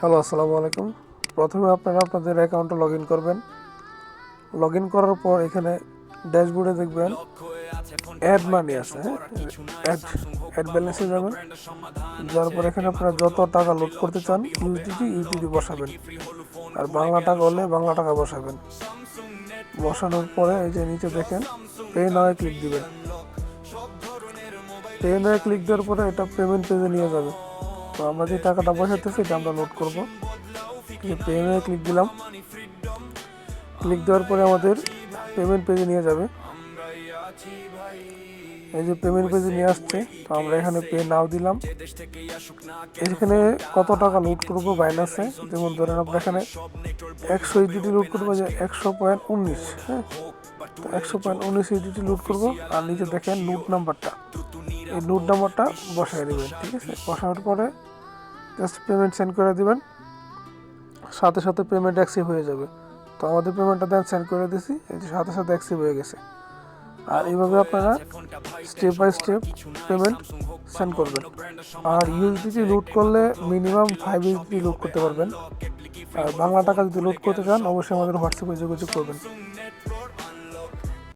Hello আসসালামু আলাইকুম প্রথমে আপনারা আপনাদের অ্যাকাউন্টে লগ ইন করবেন। লগ ইন করার পর এখানে ড্যাশবোর্ডে দেখবেন অ্যাড মানি আছে অ্যাড অ্যাড ব্যালেন্সে যাবেন। যার পর এখানে আপনারা যত টাকা লোড করতে চান ইউটিটি ইউটিটি বসাবেন। আর বাংলা টাকা হলে বাংলা টাকা বসাবেন। বসানোর পরে এই যে নিচে দেখেন পে নয় ক্লিক দিবেন। পে নয় ক্লিক দেওয়ার পরে এটা পেমেন্ট পেজে নিয়ে যাবে। তো আমরা যে টাকাটা বসাতেছি এটা আমরা লোড করব। পেমেন্টে ক্লিক দিলাম। ক্লিক দেওয়ার পরে আমাদের পেমেন্ট পেজে নিয়ে যাবে। এই যে পেমেন্ট পেজে নিয়ে আসছে, তো আমরা এখানে পে নাও দিলাম। এখানে কত টাকা লোড করব বাইনাসে যেমন ধরেন আমরা এখানে একশো ইডিটি লোড করব যে একশো পয়েন্ট উনিশ হ্যাঁ? একশো পয়েন্ট উনিশ ইডিটি লোড করব। আর নিচে দেখেন নোট নাম্বারটা এই নোট নাম্বারটা বসাই দেবেন, ঠিক আছে? বসানোর পরে জাস্ট পেমেন্ট সেন্ড করে দিবেন। সাথে সাথে পেমেন্ট অ্যাক্সিভ হয়ে যাবে। তো আমাদের পেমেন্টটা দেন সেন্ড করে দিছি, এই যে সাথে সাথে অ্যাক্সিভ হয়ে গেছে। আর এইভাবে আপনারা step by step payment send করবেন। আর ইউএসডিটি লুট করলে মিনিমাম ফাইভ ইউএসডি লুট করতে পারবেন। আর বাংলা টাকা যদি লুট করতে চান, অবশ্যই আমাদের হোয়াটসঅ্যাপে যোগাযোগ করবেন।